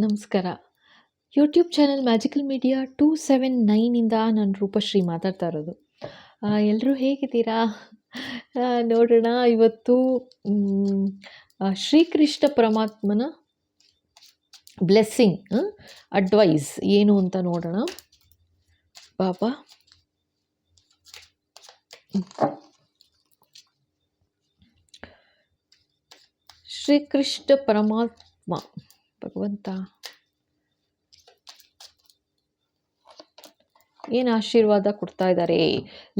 ನಮಸ್ಕಾರ. YouTube channel magical media two seven ನೈನಿಂದ ನಾನು ರೂಪಶ್ರೀ ಮಾತಾಡ್ತಾ ಇರೋದು. ಎಲ್ಲರೂ ಹೇಗಿದ್ದೀರಾ? ನೋಡೋಣ, ಇವತ್ತು ಶ್ರೀಕೃಷ್ಣ ಪರಮಾತ್ಮನ ಬ್ಲೆಸ್ಸಿಂಗ್ ಅಡ್ವೈಸ್ ಏನು ಅಂತ ನೋಡೋಣ. ಬಾಬಾ. ಶ್ರೀಕೃಷ್ಣ ಪರಮಾತ್ಮ. ಭಗವಂತ ಏನು ಆಶೀರ್ವಾದ ಕೊಡ್ತಾ ಇದ್ದಾರೆ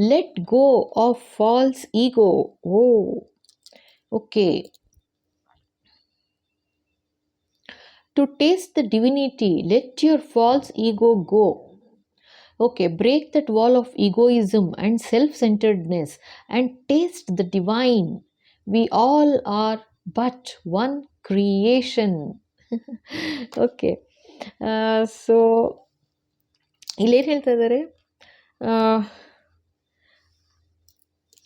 let go of false ego oh, okay. To taste the divinity let your false ego go okay break that wall of egoism and self centredness and taste the divine we all are but one creation okay so ಇಲ್ಲೇನು ಹೇಳ್ತಾ ಇದ್ದಾರೆ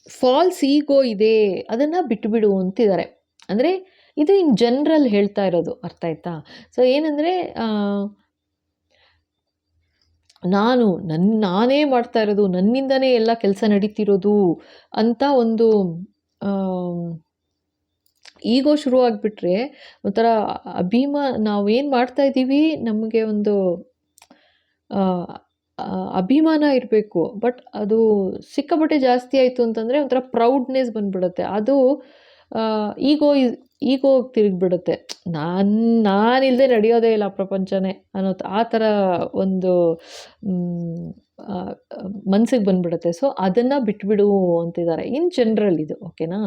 falls ಈಗೋ ಇದೆ, ಅದನ್ನು ಬಿಟ್ಟುಬಿಡು ಅಂತಿದ್ದಾರೆ ಅಂದರೆ, ಇದು in general ಹೇಳ್ತಾ ಇರೋದು, ಅರ್ಥ ಆಯ್ತಾ? ಸೊ ಏನಂದರೆ ನಾನು ನನ್ನ ನಾನೇ ಮಾಡ್ತಾ ಇರೋದು, ನನ್ನಿಂದನೇ ಎಲ್ಲ ಕೆಲಸ ನಡೀತಿರೋದು ಅಂತ ಒಂದು ಈಗೋ ಶುರು ಆಗಿಬಿಟ್ರೆ ಒಂಥರ ಅಭಿಮಾ ನಾವೇನು ಮಾಡ್ತಾ ಇದ್ದೀವಿ? ನಮಗೆ ಒಂದು ಅಭಿಮಾನ ಇರಬೇಕು. ಬಟ್ ಅದು ಸಿಕ್ಕಾಪಟ್ಟೆ ಜಾಸ್ತಿ ಆಯಿತು ಅಂತಂದರೆ ಒಂಥರ ಪ್ರೌಡ್ನೆಸ್ ಬಂದ್ಬಿಡುತ್ತೆ. ಅದು ಈಗೋ ಈಗೋ ತಿರುಗಿಬಿಡುತ್ತೆ. ನಾನು ನಾನಿಲ್ಲದೆ ನಡೆಯೋದೇ ಇಲ್ಲ ಪ್ರಪಂಚನೇ ಅನ್ನೋ ಆ ಥರ ಒಂದು ಮನ್ಸಿಗೆ ಬಂದ್ಬಿಡುತ್ತೆ. ಸೊ, ಅದನ್ನು ಬಿಟ್ಬಿಡು ಅಂತಿದ್ದಾರೆ ಇನ್ ಜನರಲ್ ಇದು, ಓಕೆನಾ?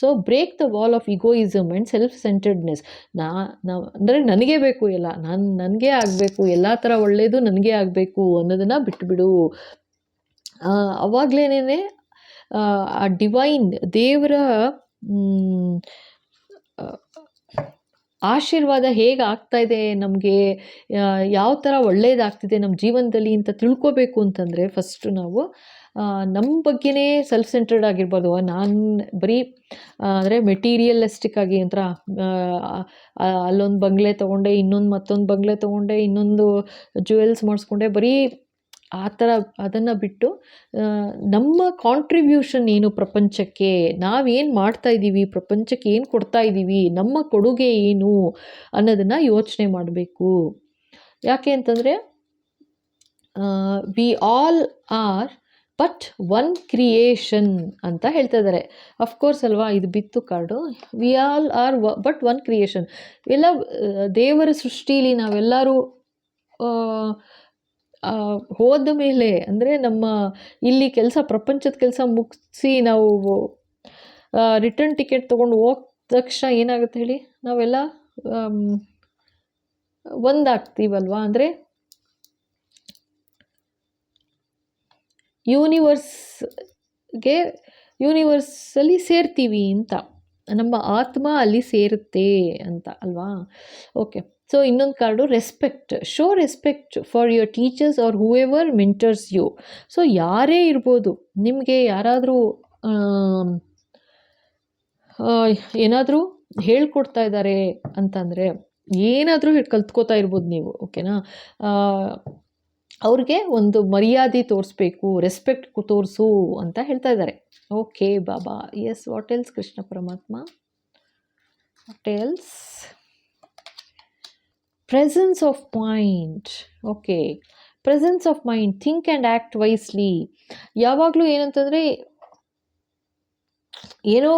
So, break the wall of egoism and self centredness ನಾ ನಾವು ಅಂದರೆ ನನಗೆ ಬೇಕು ಎಲ್ಲ. ನಾನು, ನನಗೆ ಆಗಬೇಕು, ಎಲ್ಲ ಥರ ಒಳ್ಳೆಯದು ನನಗೆ ಆಗಬೇಕು ಅನ್ನೋದನ್ನು ಬಿಟ್ಬಿಡು. ಅವಾಗಲೇ ಆ ಡಿವೈನ್ ದೇವರ ಆಶೀರ್ವಾದ ಹೇಗೆ ಆಗ್ತಾ ಇದೆ ನಮಗೆ ಯಾವ ಥರ ಒಳ್ಳೆಯದಾಗ್ತಿದೆ ನಮ್ಮ ಜೀವನದಲ್ಲಿ ಅಂತ ತಿಳ್ಕೊಬೇಕು ಅಂತಂದರೆ ಫಸ್ಟು ನಾವು ನಮ್ಮ ಬಗ್ಗೆನೇ ಸೆಲ್ಫ್ ಸೆಂಟ್ರಡ್ ಆಗಿರ್ಬೋದು. ನಾನು ಬರೀ ಅಂದರೆ ಮೆಟೀರಿಯಲಿಸ್ಟಿಕ್ ಆಗಿ ಒಂಥರ ಅಲ್ಲೊಂದು ಬಂಗ್ಲೆ ತೊಗೊಂಡೆ, ಇನ್ನೊಂದು ಮತ್ತೊಂದು ಬಂಗ್ಲೆ ತೊಗೊಂಡೆ, ಇನ್ನೊಂದು ಜ್ಯುವೆಲ್ಸ್ ಮಾಡಿಸ್ಕೊಂಡೆ, ಬರೀ ಆ ಥರ ಅದನ್ನು ಬಿಟ್ಟು ನಮ್ಮ ಕಾಂಟ್ರಿಬ್ಯೂಷನ್ ಏನು ಪ್ರಪಂಚಕ್ಕೆ? ನಾವೇನು ಮಾಡ್ತಾ ಇದ್ದೀವಿ ಪ್ರಪಂಚಕ್ಕೆ ಏನು ಕೊಡ್ತಾ ಇದ್ದೀವಿ ನಮ್ಮ ಕೊಡುಗೆ ಏನು? ಅನ್ನೋದನ್ನು ಯೋಚನೆ ಮಾಡಬೇಕು. ಯಾಕೆ ಅಂತಂದರೆ we all are but one creation ಅಂತ ಹೇಳ್ತಾ ಇದ್ದಾರೆ ಅಫ್ಕೋರ್ಸ್ ಅಲ್ವಾ, ಇದು ಬಿತ್ತು card we all are but one creation ಎಲ್ಲ ದೇವರ ಸೃಷ್ಟಿಲಿ ನಾವೆಲ್ಲರೂ ಹೋದ ಮೇಲೆ, ಅಂದರೆ ನಮ್ಮ ಇಲ್ಲಿ ಕೆಲಸ, ಪ್ರಪಂಚದ ಕೆಲಸ ಮುಗಿಸಿ ನಾವು ರಿಟರ್ನ್ ಟಿಕೆಟ್ ತೊಗೊಂಡು ಹೋದ ತಕ್ಷಣ ಏನಾಗುತ್ತೆ ಹೇಳಿ? ನಾವೆಲ್ಲ ಒಂದಾಗ್ತೀವಲ್ವಾ ಅಂದರೆ ಯೂನಿವರ್ಸ್ಗೆ ಯೂನಿವರ್ಸಲ್ಲಿ ಸೇರ್ತೀವಿ ಅಂತ. ನಮ್ಮ ಆತ್ಮ ಅಲ್ಲಿ ಸೇರುತ್ತೆ ಅಂತ, ಅಲ್ವಾ? ಓಕೆ ಸೊ ಇನ್ನೊಂದು card respect show respect for your teachers or whoever mentors you so ಯಾರೇ ಇರ್ಬೋದು, ನಿಮಗೆ ಯಾರಾದರೂ ಏನಾದರೂ ಹೇಳ್ಕೊಡ್ತಾ ಇದ್ದಾರೆ ಅಂತಂದರೆ, ಏನಾದರೂ ಕಲ್ತ್ಕೋತಾ ಇರ್ಬೋದು ನೀವು ಓಕೆನಾ ಅವ್ರಿಗೆ ಒಂದು ಮರ್ಯಾದೆ ತೋರಿಸ್ಬೇಕು ರೆಸ್ಪೆಕ್ಟ್ ತೋರಿಸು ಅಂತ ಹೇಳ್ತಾ ಇದ್ದಾರೆ okay Baba yes what else Krishna ಪರಮಾತ್ಮ what else presence of mind okay presence of mind think and act wisely ಯಾವಾಗಲೂ ಏನಂತಂದರೆ, ಏನೋ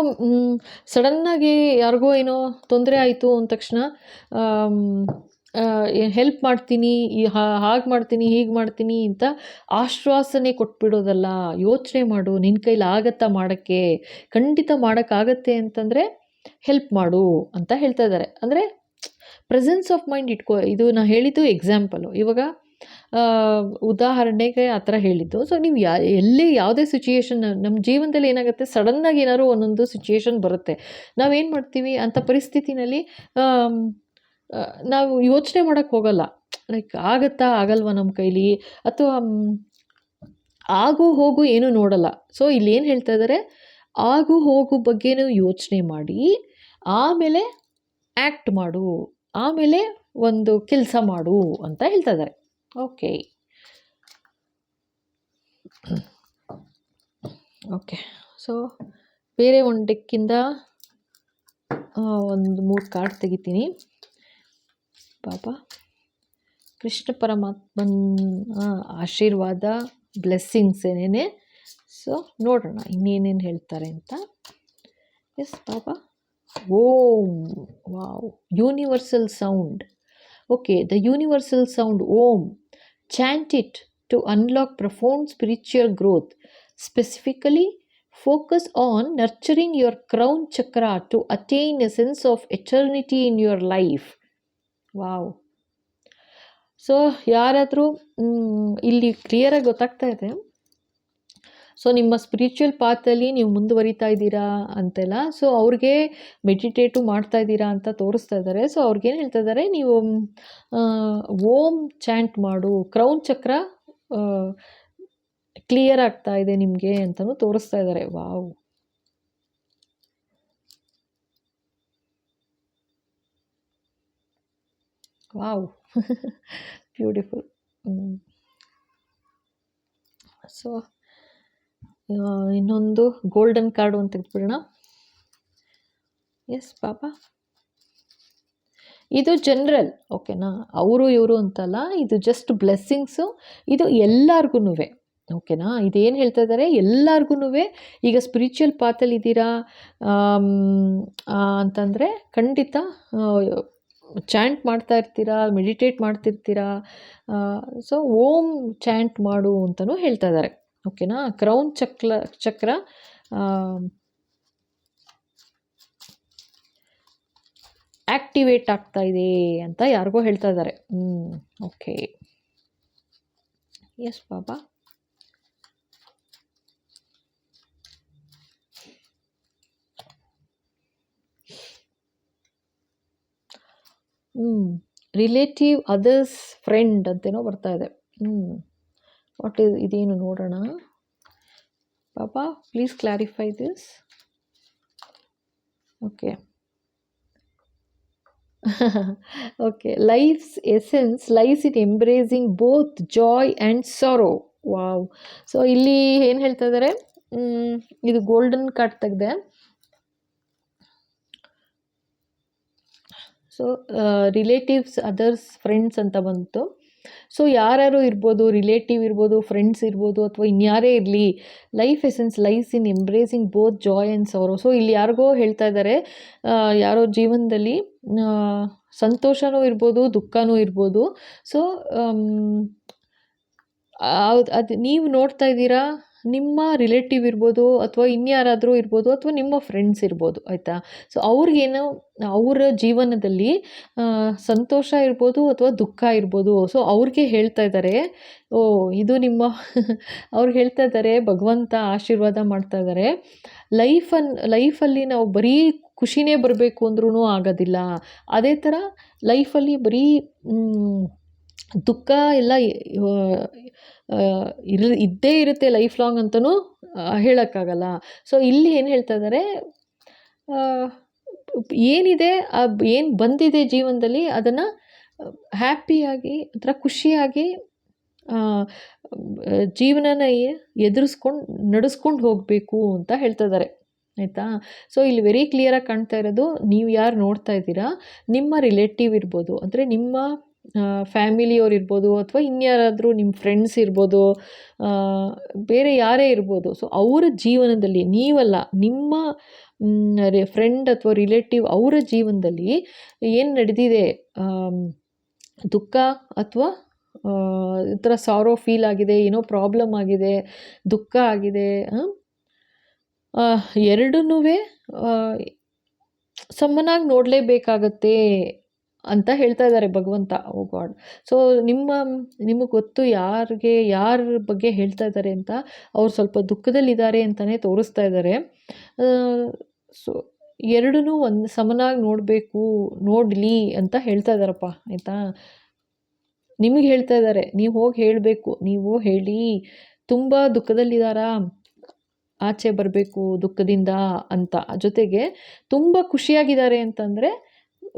ಸಡನ್ನಾಗಿ ಯಾರಿಗೋ ಏನೋ ತೊಂದರೆ ಆಯಿತು ಅಂದ ತಕ್ಷಣ ಹೆಲ್ಪ್ ಮಾಡ್ತೀನಿ ಹಾಗೆ ಮಾಡ್ತೀನಿ, ಹೀಗೆ ಮಾಡ್ತೀನಿ ಅಂತ ಆಶ್ವಾಸನೆ ಕೊಟ್ಬಿಡೋದಲ್ಲ. ಯೋಚನೆ ಮಾಡು. ನಿನ್ನ ಕೈಲಿ ಆಗತ್ತಾ ಮಾಡೋಕ್ಕೆ? ಖಂಡಿತ ಮಾಡೋಕ್ಕಾಗತ್ತೆ ಅಂತಂದರೆ ಹೆಲ್ಪ್ ಮಾಡು ಅಂತ ಹೇಳ್ತಾ ಇದ್ದಾರೆ. ಅಂದರೆ ಪ್ರೆಸೆನ್ಸ್ ಆಫ್ ಮೈಂಡ್ ಇಟ್ಕೋ, ಇದು ನಾ ಹೇಳಿದ್ದು ಎಕ್ಸಾಂಪಲು ಇವಾಗ ಉದಾಹರಣೆಗೆ ಆ ಥರ ಹೇಳಿದ್ದು. ಸೊ ನೀವು ಯಾ, ಎಲ್ಲಿ ಯಾವುದೇ ಸಿಚುಯೇಷನ್ ನಮ್ಮ ಜೀವನದಲ್ಲಿ ಏನಾಗುತ್ತೆ ಸಡನ್ನಾಗಿ ಏನಾದರೂ ಒಂದೊಂದು ಸಿಚುಯೇಷನ್ ಬರುತ್ತೆ. ನಾವೇನು ಮಾಡ್ತೀವಿ? ಅಂಥ ಪರಿಸ್ಥಿತಿನಲ್ಲಿ ನಾವು ಯೋಚನೆ ಮಾಡೋಕ್ಕೆ ಹೋಗಲ್ಲ. ಲೈಕ್ ಆಗತ್ತಾ, ಆಗಲ್ವಾ ನಮ್ಮ ಕೈಲಿ? ಅಥವಾ ಆಗು, ಹೋಗು ಏನೂ ನೋಡಲ್ಲ. ಸೊ ಇಲ್ಲಿ ಏನು ಹೇಳ್ತಾ ಇದ್ದಾರೆ ಆಗು, ಹೋಗು ಬಗ್ಗೆನೂ ಯೋಚನೆ ಮಾಡಿ. ಆಮೇಲೆ ಆ್ಯಕ್ಟ್ ಮಾಡು, ಆಮೇಲೆ ಒಂದು ಕೆಲಸ ಮಾಡು ಅಂತ ಹೇಳ್ತಾ ಇದ್ದಾರೆ ಓಕೆ. ಓಕೆ. ಸೊ ಬೇರೆ ಒಂದು ಡೆಕ್ಕಿಂದ ಒಂದು ಮೂರು ಕಾರ್ಡ್ ತೆಗಿತೀನಿ. ಪಾಪ. ಕೃಷ್ಣ ಪರಮಾತ್ಮನ ಆಶೀರ್ವಾದ ಬ್ಲೆಸ್ಸಿಂಗ್ಸ್ ಏನೇನೆ. ಸೊ ನೋಡೋಣ ಇನ್ನೇನೇನು ಹೇಳ್ತಾರೆ ಅಂತ. ಎಸ್ ಪಾಪ. ಓಂ. wow universal sound okay the universal sound Om chant it to unlock profound spiritual growth specifically focus on nurturing your crown chakra to attain a sense of eternity in your life wow so ಯಾರಾದರೂ ಇಲ್ಲಿ ಕ್ಲಿಯರಾಗಿ ಗೊತ್ತಾಗ್ತಾ ಇದೆ so ನಿಮ್ಮ spiritual ಪಾತಲ್ಲಿ ನೀವು ಮುಂದುವರಿತಾ ಇದ್ದೀರಾ ಅಂತೆಲ್ಲ ಸೊ ಅವ್ರಿಗೆ ಮೆಡಿಟೇಟು ಮಾಡ್ತಾ ಇದ್ದೀರಾ ಅಂತ ತೋರಿಸ್ತಾ ಇದ್ದಾರೆ. ಸೊ ಅವ್ರಿಗೇನು ಹೇಳ್ತಾ ಇದ್ದಾರೆ, ನೀವು ಓಮ್ ಚಾಂಟ್ ಮಾಡು, ಕ್ರೌನ್ ಚಕ್ರ ಕ್ಲಿಯರ್ ಆಗ್ತಾ ಇದೆ ನಿಮಗೆ ಅಂತಲೂ ತೋರಿಸ್ತಾ ಇದ್ದಾರೆ. ವಾವ್. ವಾವ್. ಬ್ಯೂಟಿಫುಲ್ ಸೊ ಇನ್ನೊಂದು ಗೋಲ್ಡನ್ ಕಾರ್ಡು ಅಂತ ತೆಗೆದ್ಬಿಡೋಣ ಎಸ್ ಪಾಪ. ಇದು ಜನರಲ್ ಓಕೆನಾ ಅವರು, ಇವರು ಅಂತಲ್ಲ, ಇದು ಜಸ್ಟ್ ಬ್ಲೆಸ್ಸಿಂಗ್ಸು ಇದು ಎಲ್ಲರಿಗೂ ಓಕೆನಾ ಇದೇನು ಹೇಳ್ತಾ ಇದ್ದಾರೆ ಎಲ್ಲರಿಗೂ ಈಗ ಸ್ಪಿರಿಚುವಲ್ ಪಾತಲ್ಲಿ ಇದ್ದೀರಾ? ಅಂತಂದರೆ ಖಂಡಿತ ಚಾಂಟ್ ಮಾಡ್ತಾ ಇರ್ತೀರಾ ಮೆಡಿಟೇಟ್ ಮಾಡ್ತಿರ್ತೀರಾ ಸೊ ಓಮ್ ಚಾಂಟ್ ಮಾಡು ಅಂತಲೂ ಹೇಳ್ತಾ ಇದ್ದಾರೆ ಓಕೆನಾ? ಕ್ರೌನ್ ಚಕ್ರ ಚಕ್ರ ಆಕ್ಟಿವೇಟ್ ಆಗ್ತಾ ಇದೆ ಅಂತ ಯಾರಿಗೋ ಹೇಳ್ತಾ ಇದ್ದಾರೆ. ಹ್ಞೂ ಓಕೆ. ಎಸ್ ಬಾಬಾ. ಹ್ಞೂ ರಿಲೇಟಿವ್, ಅದರ್ಸ್, ಫ್ರೆಂಡ್ ಅಂತೇನೋ ಬರ್ತಾ ಇದೆ. ಹ್ಞೂ ವಾಟ್ ಇಸ್ ಇದೇನು ನೋಡೋಣ? ಪಾಪ please clarify this okay okay life's essence lies in embracing both joy and sorrow wow so ಇಲ್ಲಿ ಏನು ಹೇಳ್ತಾ ಇದ್ದಾರೆ ಇದು ಗೋಲ್ಡನ್ ಕಾರ್ಡ್ ತೆಗೆದೆ. ಸೊ ರಿಲೇಟಿವ್ಸ್ ಅದರ್ಸ್ ಫ್ರೆಂಡ್ಸ್ ಅಂತ ಬಂತು. ಸೊ ಯಾರು ಇರ್ಬೋದು ರಿಲೇಟಿವ್ ಇರ್ಬೋದು ಫ್ರೆಂಡ್ಸ್ ಇರ್ಬೋದು ಅಥವಾ ಇನ್ಯಾರೇ ಇರಲಿ life essence life in embracing both joy and sorrow so ಇಲ್ಲಿ ಯಾರಿಗೋ ಹೇಳ್ತಾ ಇದ್ದಾರೆ ಯಾರೋ ಜೀವನದಲ್ಲಿ ಸಂತೋಷವೂ ಇರ್ಬೋದು, ದುಃಖನೂ ಇರ್ಬೋದು. ಸೊ ಅದು, ನೀವು ನೋಡ್ತಾ ಇದ್ದೀರಾ? ನಿಮ್ಮ ರಿಲೇಟಿವ್ ಇರ್ಬೋದು ಅಥವಾ ಇನ್ಯಾರಾದರೂ ಇರ್ಬೋದು ಅಥವಾ ನಿಮ್ಮ ಫ್ರೆಂಡ್ಸ್ ಇರ್ಬೋದು, ಆಯಿತಾ? ಸೊ ಅವ್ರಿಗೇನು, ಅವರ ಜೀವನದಲ್ಲಿ ಸಂತೋಷ ಇರ್ಬೋದು ಅಥವಾ ದುಃಖ ಇರ್ಬೋದು. ಸೊ ಅವ್ರಿಗೆ ಹೇಳ್ತಾ ಇದ್ದಾರೆ ಓ, ಇದು ನಿಮ್ಮ, ಅವ್ರು ಹೇಳ್ತಾ ಇದ್ದಾರೆ ಭಗವಂತ ಆಶೀರ್ವಾದ ಮಾಡ್ತಾ ಇದ್ದಾರೆ ಲೈಫನ್ ಲೈಫಲ್ಲಿ ನಾವು ಬರೀ ಖುಷಿನೇ ಬರಬೇಕು ಅಂದ್ರೂ ಆಗೋದಿಲ್ಲ. ಅದೇ ಥರ ಲೈಫಲ್ಲಿ ಬರೀ ದುಃಖ ಎಲ್ಲ ಇರ ಇದ್ದೇ ಇರುತ್ತೆ ಲೈಫ್ ಲಾಂಗ್ ಅಂತಲೂ ಹೇಳೋಕ್ಕಾಗಲ್ಲ. ಸೊ ಇಲ್ಲಿ ಏನು ಹೇಳ್ತಾ ಇದ್ದಾರೆ ಆ, ಏನಿದೆ ಏನು ಬಂದಿದೆ ಜೀವನದಲ್ಲಿ ಅದನ್ನು ಹ್ಯಾಪಿಯಾಗಿ ಒಂಥರ ಖುಷಿಯಾಗಿ ಜೀವನ ಜೀವನನ ಎದುರಿಸ್ಕೊಂಡು ನಡೆಸ್ಕೊಂಡು ಹೋಗಬೇಕು ಅಂತ ಹೇಳ್ತಾ ಇದ್ದಾರೆ ಆಯಿತಾ? ಸೊ ಇಲ್ಲಿ ವೆರಿ ಕ್ಲಿಯರಾಗಿ ಕಾಣ್ತಾ ಇರೋದು ನೀವು ಯಾರು ನೋಡ್ತಾ ಇದ್ದೀರಾ ನಿಮ್ಮ ರಿಲೇಟಿವ್ ಇರ್ಬೋದು. ಅಂದರೆ ನಿಮ್ಮ ಫ್ಯಾಮಿಲಿಯವ್ರು ಇರ್ಬೋದು ಅಥವಾ ಇನ್ಯಾರಾದರೂ ನಿಮ್ಮ ಫ್ರೆಂಡ್ಸ್ ಇರ್ಬೋದು ಬೇರೆ ಯಾರೇ ಇರ್ಬೋದು. ಸೊ ಅವರ ಜೀವನದಲ್ಲಿ ನೀವಲ್ಲ, ನಿಮ್ಮ ಫ್ರೆಂಡ್ ಅಥವಾ ರಿಲೇಟಿವ್ ಅವರ ಜೀವನದಲ್ಲಿ ಏನು ನಡೆದಿದೆ? ದುಃಖ ಅಥವಾ ಈ ಥರ ಸಾರೋ ಫೀಲ್ ಆಗಿದೆ, ಏನೋ ಪ್ರಾಬ್ಲಮ್ ಆಗಿದೆ, ದುಃಖ ಆಗಿದೆ ಎರಡನ್ನೂ ಸಮನಾಗಿ ನೋಡಲೇಬೇಕಾಗತ್ತೆ. ಅಂತ ಹೇಳ್ತಾ ಇದ್ದಾರೆ ಭಗವಂತ. ಓ ಗಾಡ್. ಸೊ ನಿಮ್ಮ, ನಿಮಗೆ ಗೊತ್ತು ಯಾರಿಗೆ, ಯಾರ ಬಗ್ಗೆ ಹೇಳ್ತಾ ಇದ್ದಾರೆ ಅಂತ ಅವ್ರು ಸ್ವಲ್ಪ ದುಃಖದಲ್ಲಿದ್ದಾರೆ ಅಂತಲೇ ತೋರಿಸ್ತಾ ಇದ್ದಾರೆ. ಸೊ ಎರಡೂ ಒಂದು ಸಮನಾಗಿ ನೋಡಬೇಕು, ನೋಡಲಿ ಅಂತ ಹೇಳ್ತಾ ಇದ್ದಾರಪ್ಪ, ಆಯಿತಾ? ನಿಮಗೆ ಹೇಳ್ತಾ ಇದ್ದಾರೆ, ನೀವು ಹೋಗಿ ಹೇಳಬೇಕು, ನೀವು ಹೇಳಿ. ತುಂಬ ದುಃಖದಲ್ಲಿದ್ದಾರಾ ಆಚೆ ಬರಬೇಕು ದುಃಖದಿಂದ ಅಂತ. ಜೊತೆಗೆ ತುಂಬ ಖುಷಿಯಾಗಿದ್ದಾರೆ ಅಂತಂದರೆ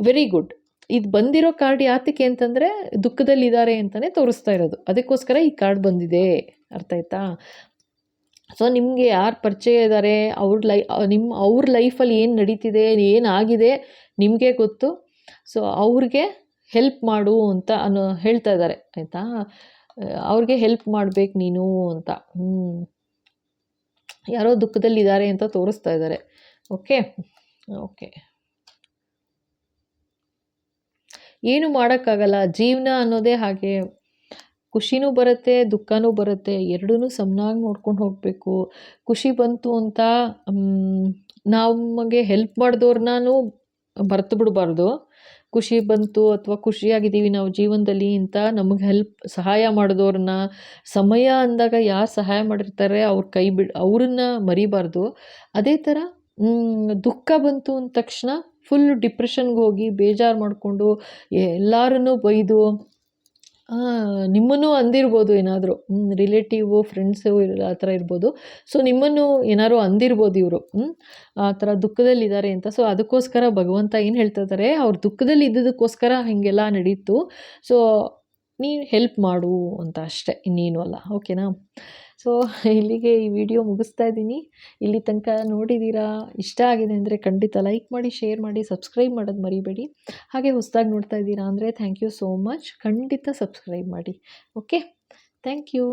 ವೆರಿ ಗುಡ್ ಇದು ಬಂದಿರೋ ಕಾರ್ಡ್ ಯಾತಕ್ಕೆ ಅಂತಂದರೆ ದುಃಖದಲ್ಲಿದ್ದಾರೆ ಅಂತಲೇ ತೋರಿಸ್ತಾ ಇರೋದು. ಅದಕ್ಕೋಸ್ಕರ ಈ ಕಾರ್ಡ್ ಬಂದಿದೆ. ಅರ್ಥ ಆಯ್ತಾ? ಸೊ ನಿಮಗೆ ಯಾರು ಪರಿಚಯ ಇದ್ದಾರೆ ಅವ್ರ ಲೈ ನಿಮ್ಮ ಅವ್ರ ಲೈಫಲ್ಲಿ ಏನು ನಡೀತಿದೆ ಏನಾಗಿದೆ ನಿಮಗೆ ಗೊತ್ತು. ಸೊ ಅವ್ರಿಗೆ ಹೆಲ್ಪ್ ಮಾಡು ಅಂತ ಅನ್ನೋ, ಹೇಳ್ತಾ ಇದ್ದಾರೆ ಆಯಿತಾ? ಅವ್ರಿಗೆ ಹೆಲ್ಪ್ ಮಾಡಬೇಕು ನೀನು ಅಂತ. ಹ್ಞೂ ಯಾರೋ ದುಃಖದಲ್ಲಿದ್ದಾರೆ ಅಂತ ತೋರಿಸ್ತಾ ಇದ್ದಾರೆ ಓಕೆ ಓಕೆ ಏನು ಮಾಡೋಕ್ಕಾಗಲ್ಲ. ಜೀವನ ಅನ್ನೋದೇ ಹಾಗೆ. ಖುಷಿನೂ ಬರುತ್ತೆ, ದುಃಖನೂ ಬರುತ್ತೆ. ಎರಡೂ ಸಮನಾಗಿ ನೋಡ್ಕೊಂಡು ಹೋಗಬೇಕು. ಖುಷಿ ಬಂತು ಅಂತ ನಮಗೆ ಹೆಲ್ಪ್ ಮಾಡಿದವ್ರನ್ನೂ ಮರೆತು ಬಿಡಬಾರ್ದು. ಖುಷಿ ಬಂತು ಅಥವಾ ಖುಷಿಯಾಗಿದ್ದೀವಿ ನಾವು ಜೀವನದಲ್ಲಿ ಅಂತ ನಮಗೆ ಹೆಲ್ಪ್ ಸಹಾಯ ಮಾಡಿದವ್ರನ್ನ ಸಮಯ ಅಂದಾಗ ಯಾರು ಸಹಾಯ ಮಾಡಿರ್ತಾರೆ ಅವ್ರ ಕೈ ಬಿಡ್, ಅವ್ರನ್ನ ಮರಿಬಾರ್ದು. ಅದೇ ಥರ ದುಃಖ ಬಂತು ಅಂದ ತಕ್ಷಣ ಫುಲ್ ಡಿಪ್ರೆಷನ್ಗೆ ಹೋಗಿ ಬೇಜಾರು ಮಾಡಿಕೊಂಡು ಎಲ್ಲರನ್ನೂ ಬೈದು ನಿಮ್ಮನ್ನು ಅಂದಿರ್ಬೋದು ಏನಾದರೂ ರಿಲೇಟಿವು ಫ್ರೆಂಡ್ಸು ಆ ಥರ ಇರ್ಬೋದು. ಸೊ ನಿಮ್ಮನ್ನು ಏನಾದ್ರು ಅಂದಿರ್ಬೋದು ಇವರು ಆ ಥರ ದುಃಖದಲ್ಲಿದ್ದಾರೆ ಅಂತ. ಸೊ ಅದಕ್ಕೋಸ್ಕರ ಭಗವಂತ ಏನು ಹೇಳ್ತಾ ಇದ್ದಾರೆ ಅವ್ರು ದುಃಖದಲ್ಲಿ ಇದ್ದದಕ್ಕೋಸ್ಕರ ಹೀಗೆಲ್ಲ ನಡೀತು. ಸೊ ನೀನು ಹೆಲ್ಪ್ ಮಾಡು ಅಂತ ಅಷ್ಟೇ, ಇನ್ನೇನು ಅಲ್ಲ ಓಕೆನಾ ಸೊ ಇಲ್ಲಿಗೆ ಈ ವಿಡಿಯೋ ಮುಗಿಸ್ತಾ ಇದ್ದೀನಿ. ಇಲ್ಲಿ ತನಕ ನೋಡಿದ್ದೀರಾ ಇಷ್ಟ ಆಗಿದೆ ಅಂದರೆ ಖಂಡಿತ ಲೈಕ್ ಮಾಡಿ ಶೇರ್ ಮಾಡಿ ಸಬ್ಸ್ಕ್ರೈಬ್ ಮಾಡೋದು ಮರಿಬೇಡಿ. ಹಾಗೆ ಹೊಸದಾಗಿ ನೋಡ್ತಾ ಇದ್ದೀರಾ ಅಂದರೆ ಥ್ಯಾಂಕ್ ಯು ಸೋ ಮಚ್ ಖಂಡಿತ ಸಬ್ಸ್ಕ್ರೈಬ್ ಮಾಡಿ. Okay thank you